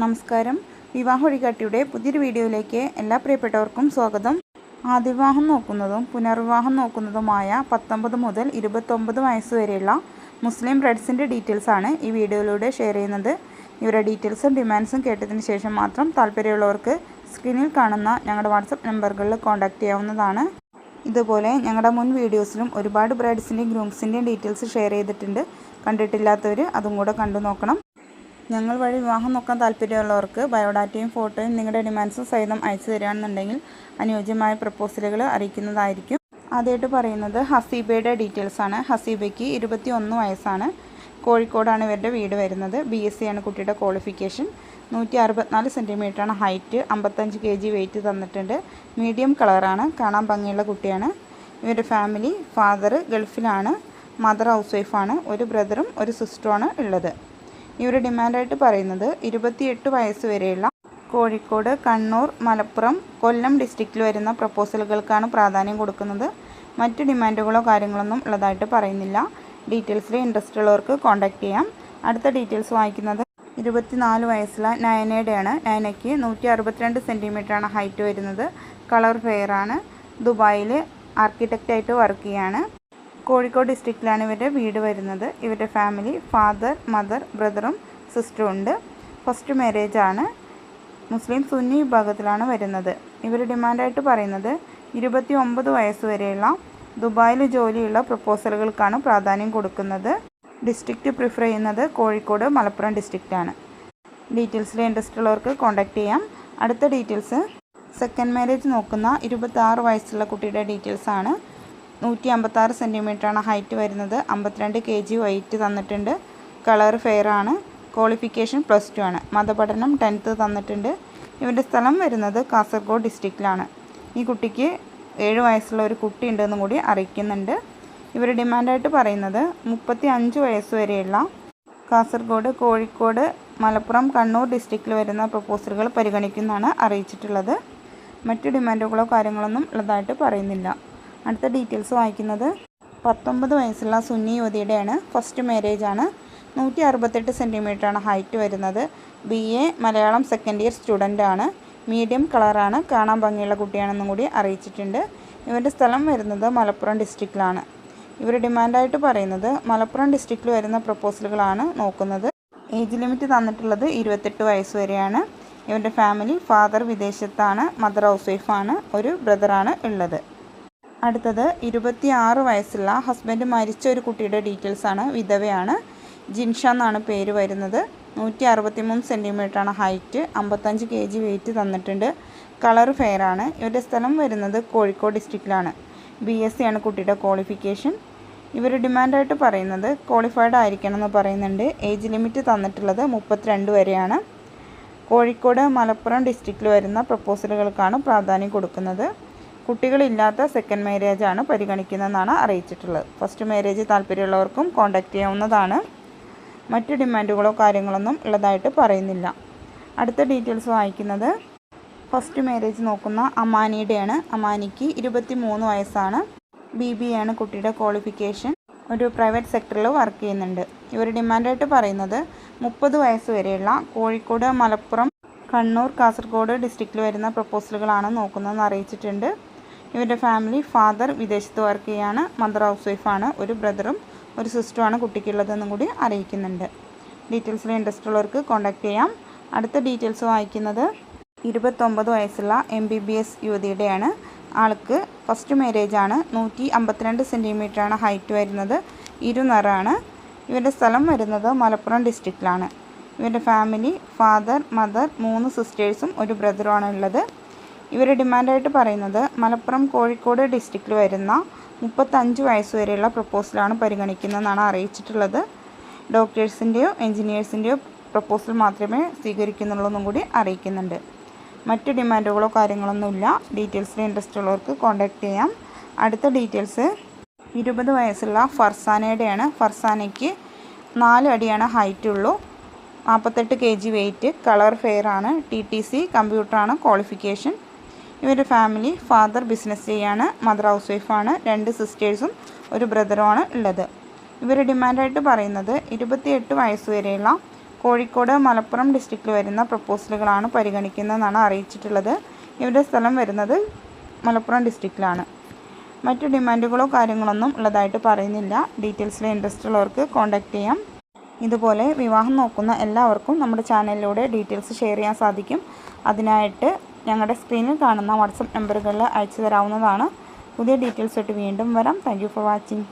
നമസ്കാരം. വിവാഹ വഴികാട്ടിയുടെ പുതിയൊരു വീഡിയോയിലേക്ക് എല്ലാ പ്രിയപ്പെട്ടവർക്കും സ്വാഗതം. ആദ്യവിവാഹം നോക്കുന്നതും പുനർവിവാഹം നോക്കുന്നതുമായ പത്തൊമ്പത് മുതൽ ഇരുപത്തൊമ്പത് വയസ്സ് വരെയുള്ള മുസ്ലിം ബ്രൈഡ്സിന്റെ ഡീറ്റെയിൽസാണ് ഈ വീഡിയോയിലൂടെ ഷെയർ ചെയ്യുന്നത്. ഇവരുടെ ഡീറ്റെയിൽസും ഡിമാൻഡ്സും കേട്ടതിന് ശേഷം മാത്രം താല്പര്യമുള്ളവർക്ക് സ്ക്രീനിൽ കാണുന്ന ഞങ്ങളുടെ വാട്സപ്പ് നമ്പറുകളിൽ കോൺടാക്റ്റ് ചെയ്യാവുന്നതാണ്. ഇതുപോലെ ഞങ്ങളുടെ മുൻ വീഡിയോസിലും ഒരുപാട് ബ്രൈഡ്സിന്റെയും ഗ്രൂംസിന്റെയും ഡീറ്റെയിൽസ് ഷെയർ ചെയ്തിട്ടുണ്ട്. കണ്ടിട്ടില്ലാത്തവർ അതും കൂടെ കണ്ടു നോക്കണം. ഞങ്ങൾ വഴി വിവാഹം നോക്കാൻ താല്പര്യമുള്ളവർക്ക് ബയോഡാറ്റയും ഫോട്ടോയും നിങ്ങളുടെ ഡിമാൻഡ്സും സഹിതം അയച്ചു തരികയാണെന്നുണ്ടെങ്കിൽ അനുയോജ്യമായ പ്രപ്പോസലുകൾ അറിയിക്കുന്നതായിരിക്കും. ആദ്യമായിട്ട് പറയുന്നത് ഹസീബയുടെ ഡീറ്റെയിൽസ് ആണ്. ഹസീബയ്ക്ക് ഇരുപത്തി ഒന്ന് വയസ്സാണ്. കോഴിക്കോടാണ് ഇവരുടെ വീട് വരുന്നത്. ബി എസ് സി ആണ് കുട്ടിയുടെ ക്വാളിഫിക്കേഷൻ നൂറ്റി അറുപത്തിനാല് സെന്റിമീറ്ററാണ് ഹൈറ്റ്. അമ്പത്തഞ്ച് കെ ജി വെയിറ്റ് തന്നിട്ടുണ്ട്. മീഡിയം കളറാണ് കാണാൻ ഭംഗിയുള്ള കുട്ടിയാണ്. ഇവരുടെ ഫാമിലി ഫാദർ ഗൾഫിലാണ്. മദർ ഹൗസ് വൈഫാണ് ഒരു ബ്രദറും ഒരു സിസ്റ്ററുമാണ് ഉള്ളത്. ഇവർ ഡിമാൻഡായിട്ട് പറയുന്നത് ഇരുപത്തിയെട്ട് വയസ്സ് വരെയുള്ള കോഴിക്കോട് കണ്ണൂർ മലപ്പുറം കൊല്ലം ഡിസ്ട്രിക്റ്റിൽ വരുന്ന പ്രപ്പോസലുകൾക്കാണ് പ്രാധാന്യം കൊടുക്കുന്നത്. മറ്റ് ഡിമാൻഡുകളോ കാര്യങ്ങളൊന്നും ഉള്ളതായിട്ട് പറയുന്നില്ല. ഡീറ്റെയിൽസിൽ ഇൻട്രസ്റ്റ് ഉള്ളവർക്ക് കോൺടാക്റ്റ് ചെയ്യാം. അടുത്ത ഡീറ്റെയിൽസ് വായിക്കുന്നത് ഇരുപത്തിനാല് വയസ്സുള്ള നയനയുടെയാണ്. നയനയ്ക്ക് നൂറ്റി അറുപത്തിരണ്ട് സെന്റിമീറ്ററാണ് ഹൈറ്റ് വരുന്നത് കളർ ഫെയറാണ് ദുബായിൽ ആർക്കിടെക്റ്റായിട്ട് വർക്ക് ചെയ്യാണ്. കോഴിക്കോട് ഡിസ്ട്രിക്റ്റിലാണ് ഇവരുടെ വീട് വരുന്നത്. ഇവരുടെ ഫാമിലി ഫാദർ മദർ ബ്രദറും സിസ്റ്ററും ഉണ്ട്. ഫസ്റ്റ് മാരേജ് ആണ്. മുസ്ലിം സുന്നി വിഭാഗത്തിലാണ് വരുന്നത്. ഇവർ ഡിമാൻഡായിട്ട് പറയുന്നത് ഇരുപത്തി ഒമ്പത് വയസ്സ് വരെയുള്ള ദുബായിൽ ജോലിയുള്ള പ്രപ്പോസലുകൾക്കാണ് പ്രാധാന്യം കൊടുക്കുന്നത്. ഡിസ്ട്രിക്റ്റ് പ്രിഫർ ചെയ്യുന്നത് കോഴിക്കോട് മലപ്പുറം ഡിസ്ട്രിക്റ്റാണ് ഡീറ്റെയിൽസിൽ ഇൻട്രസ്റ്റ് ഉള്ളവർക്ക് കോൺടാക്റ്റ് ചെയ്യാം. അടുത്ത ഡീറ്റെയിൽസ് സെക്കൻഡ് മാരേജ് നോക്കുന്ന ഇരുപത്താറ് വയസ്സുള്ള കുട്ടിയുടെ ഡീറ്റെയിൽസാണ് നൂറ്റി അമ്പത്താറ് സെന്റിമീറ്ററാണ് ഹൈറ്റ് വരുന്നത്. അമ്പത്തിരണ്ട് കെ ജി വെയിറ്റ് തന്നിട്ടുണ്ട്. കളർ ഫെയർ ആണ്. ക്വാളിഫിക്കേഷൻ പ്ലസ് ടു ആണ്. മതപഠനം ടെൻത്ത് തന്നിട്ടുണ്ട്. ഇവന്റെ സ്ഥലം വരുന്നത് കാസർഗോഡ് ഡിസ്ട്രിക്റ്റിലാണ് ഈ കുട്ടിക്ക് ഏഴ് വയസ്സുള്ള ഒരു കുട്ടി ഉണ്ടെന്നും കൂടി അറിയിക്കുന്നുണ്ട്. ഇവർ ഡിമാൻഡായിട്ട് പറയുന്നത് മുപ്പത്തി അഞ്ച് വയസ്സ് വരെയുള്ള കാസർഗോഡ് കോഴിക്കോട് മലപ്പുറം കണ്ണൂർ ഡിസ്ട്രിക്റ്റിൽ വരുന്ന പ്രപ്പോസലുകൾ പരിഗണിക്കുന്നതാണ് അറിയിച്ചിട്ടുള്ളത്. മറ്റു ഡിമാൻഡുകളോ കാര്യങ്ങളൊന്നും ഉള്ളതായിട്ട് പറയുന്നില്ല. അടുത്ത ഡീറ്റെയിൽസ് വായിക്കുന്നത് പത്തൊമ്പത് വയസ്സുള്ള സുന്നി യുവതിയുടെയാണ്. ഫസ്റ്റ് മാരേജ് ആണ്. നൂറ്റി അറുപത്തെട്ട് സെന്റിമീറ്ററാണ് ഹൈറ്റ് വരുന്നത്. B A Malayalam second year student ആണ്. മീഡിയം കളറാണ് കാണാൻ ഭംഗിയുള്ള കുട്ടിയാണെന്നും കൂടി അറിയിച്ചിട്ടുണ്ട്. ഇവരുടെ സ്ഥലം വരുന്നത് മലപ്പുറം ഡിസ്ട്രിക്റ്റിലാണ് ഇവർ ഡിമാൻഡായിട്ട് പറയുന്നത് മലപ്പുറം ഡിസ്ട്രിക്റ്റിൽ വരുന്ന പ്രപ്പോസലുകളാണ് നോക്കുന്നത്. ഏജ് ലിമിറ്റ് തന്നിട്ടുള്ളത് ഇരുപത്തെട്ട് വയസ്സ് വരെയാണ്. ഇവരുടെ ഫാമിലി ഫാദർ വിദേശത്താണ്. മദർ ഹൗസ് വൈഫാണ് ഒരു ബ്രദറാണ് ഉള്ളത്. അടുത്തത് ഇരുപത്തി ആറ് വയസ്സുള്ള ഹസ്ബൻഡ് മരിച്ച ഒരു കുട്ടിയുടെ ഡീറ്റെയിൽസ് ആണ്. വിധവയാണ്. ജിൻഷ എന്നാണ് പേര് വരുന്നത്. നൂറ്റി അറുപത്തി മൂന്ന് സെന്റിമീറ്ററാണ് ഹൈറ്റ് അമ്പത്തഞ്ച് കെ ജി വെയിറ്റ് തന്നിട്ടുണ്ട്. കളർ ഫെയർ ആണ്. ഇവരുടെ സ്ഥലം വരുന്നത് കോഴിക്കോട് ഡിസ്ട്രിക്റ്റിലാണ് ബി എസ് സി ആണ് കുട്ടിയുടെ ക്വാളിഫിക്കേഷൻ ഇവർ ഡിമാൻഡായിട്ട് പറയുന്നത് ക്വാളിഫൈഡ് ആയിരിക്കണം എന്ന് പറയുന്നുണ്ട്. ഏജ് ലിമിറ്റ് തന്നിട്ടുള്ളത് മുപ്പത്തിരണ്ട് വരെയാണ്. കോഴിക്കോട് മലപ്പുറം ഡിസ്ട്രിക്റ്റിൽ വരുന്ന പ്രപ്പോസലുകൾക്കാണ് പ്രാധാന്യം കൊടുക്കുന്നത്. കുട്ടികളില്ലാത്ത സെക്കൻഡ് മാരേജ് ആണ് പരിഗണിക്കുന്നതെന്നാണ് അറിയിച്ചിട്ടുള്ളത്. ഫസ്റ്റ് മാരേജ് താല്പര്യമുള്ളവർക്കും കോൺടാക്റ്റ് ചെയ്യാവുന്നതാണ്. മറ്റ് ഡിമാൻഡുകളോ കാര്യങ്ങളൊന്നും ഉള്ളതായിട്ട് പറയുന്നില്ല. അടുത്ത ഡീറ്റെയിൽസ് വായിക്കുന്നത് ഫസ്റ്റ് മാരേജ് നോക്കുന്ന അമാനിയുടെയാണ്. അമാനിക്ക് ഇരുപത്തി മൂന്ന് വയസ്സാണ്. ബി ബി ആണ് കുട്ടിയുടെ ക്വാളിഫിക്കേഷൻ ഒരു പ്രൈവറ്റ് സെക്ടറിൽ വർക്ക് ചെയ്യുന്നുണ്ട്. ഇവർ ഡിമാൻഡായിട്ട് പറയുന്നത് മുപ്പത് വയസ്സ് വരെയുള്ള കോഴിക്കോട് മലപ്പുറം കണ്ണൂർ കാസർഗോഡ് ഡിസ്ട്രിക്റ്റിൽ വരുന്ന പ്രപ്പോസലുകളാണ് നോക്കുന്നതെന്ന് അറിയിച്ചിട്ടുണ്ട്. ഇവരുടെ ഫാമിലി ഫാദർ വിദേശത്ത് വർക്ക് ചെയ്യാണ്. മദർ ഹൗസ് വൈഫാണ് ഒരു ബ്രദറും ഒരു സിസ്റ്ററുമാണ് കുട്ടിക്കുള്ളതെന്നും കൂടി അറിയിക്കുന്നുണ്ട്. ഡീറ്റെയിൽസിൽ ഇൻട്രസ്റ്റ് ഉള്ളവർക്ക് കോൺടാക്റ്റ് ചെയ്യാം. അടുത്ത ഡീറ്റെയിൽസ് വായിക്കുന്നത് ഇരുപത്തൊമ്പത് വയസ്സുള്ള എം ബി ബി എസ് യുവതിയുടെയാണ്. ആൾക്ക് ഫസ്റ്റ് മാരേജ് ആണ്. നൂറ്റി അമ്പത്തിരണ്ട് സെന്റിമീറ്ററാണ് ഹൈറ്റ് വരുന്നത്. ഇരുനിറാണ് ഇവരുടെ സ്ഥലം വരുന്നത് മലപ്പുറം ഡിസ്ട്രിക്റ്റിലാണ് ഇവരുടെ ഫാമിലി ഫാദർ മദർ മൂന്ന് സിസ്റ്റേഴ്സും ഒരു ബ്രദറുമാണ് ഉള്ളത് ഇവരുടെ ഡിമാൻഡായിട്ട് പറയുന്നത് മലപ്പുറം കോഴിക്കോട് ഡിസ്ട്രിക്റ്റിൽ വരുന്ന മുപ്പത്തഞ്ച് വയസ്സ് വരെയുള്ള പ്രപ്പോസലാണ് പരിഗണിക്കുന്നതെന്നാണ് അറിയിച്ചിട്ടുള്ളത്. ഡോക്ടേഴ്സിന്റെയോ എൻജിനീയേഴ്സിന്റെയോ പ്രപ്പോസൽ മാത്രമേ സ്വീകരിക്കുന്നുള്ളൂ എന്നും കൂടി അറിയിക്കുന്നുണ്ട്. മറ്റ് ഡിമാൻഡുകളോ കാര്യങ്ങളൊന്നുമില്ല ഡീറ്റെയിൽസിൽ ഇൻട്രസ്റ്റ് ഉള്ളവർക്ക് കോൺടാക്റ്റ് ചെയ്യാം. അടുത്ത ഡീറ്റെയിൽസ്. ഇരുപത് വയസ്സുള്ള ഫർസാനയുടെയാണ്. ഫർസാനയ്ക്ക് നാല് അടിയാണ് ഹൈറ്റ് ഉള്ളൂ. നാൽപ്പത്തെട്ട് K G weight colour fair ആണ് ടി ടി സി കമ്പ്യൂട്ടറാണ് ക്വാളിഫിക്കേഷൻ. ഇവരുടെ ഫാമിലി ഫാദർ ബിസിനസ് ചെയ്യാണ്. മദർ ഹൗസ് വൈഫാണ് രണ്ട് സിസ്റ്റേഴ്സും ഒരു ബ്രദറുമാണ് ഉള്ളത്. ഇവർ ഡിമാൻഡായിട്ട് പറയുന്നത് ഇരുപത്തിയെട്ട് വയസ്സ് വരെയുള്ള കോഴിക്കോട് മലപ്പുറം ഡിസ്ട്രിക്റ്റിൽ വരുന്ന പ്രപ്പോസലുകളാണ് പരിഗണിക്കുന്നതെന്നാണ് അറിയിച്ചിട്ടുള്ളത്. ഇവരുടെ സ്ഥലം വരുന്നത് മലപ്പുറം ഡിസ്ട്രിക്റ്റിലാണ് മറ്റു ഡിമാൻഡുകളോ കാര്യങ്ങളൊന്നും ഉള്ളതായിട്ട് പറയുന്നില്ല. ഡീറ്റെയിൽസിൽ ഇൻട്രസ്റ്റ് ഉള്ളവർക്ക് കോൺടാക്റ്റ് ചെയ്യാം. ഇതുപോലെ വിവാഹം നോക്കുന്ന എല്ലാവർക്കും നമ്മുടെ ചാനലിലൂടെ ഡീറ്റെയിൽസ് ഷെയർ ചെയ്യാൻ സാധിക്കും. അതിനായിട്ട് ഞങ്ങളുടെ സ്ക്രീനിൽ കാണുന്ന വാട്സപ്പ് നമ്പറുകളിൽ അയച്ചു തരാവുന്നതാണ് പുതിയ ഡീറ്റെയിൽസ് ആയിട്ട് വീണ്ടും വരാം. Thank for watching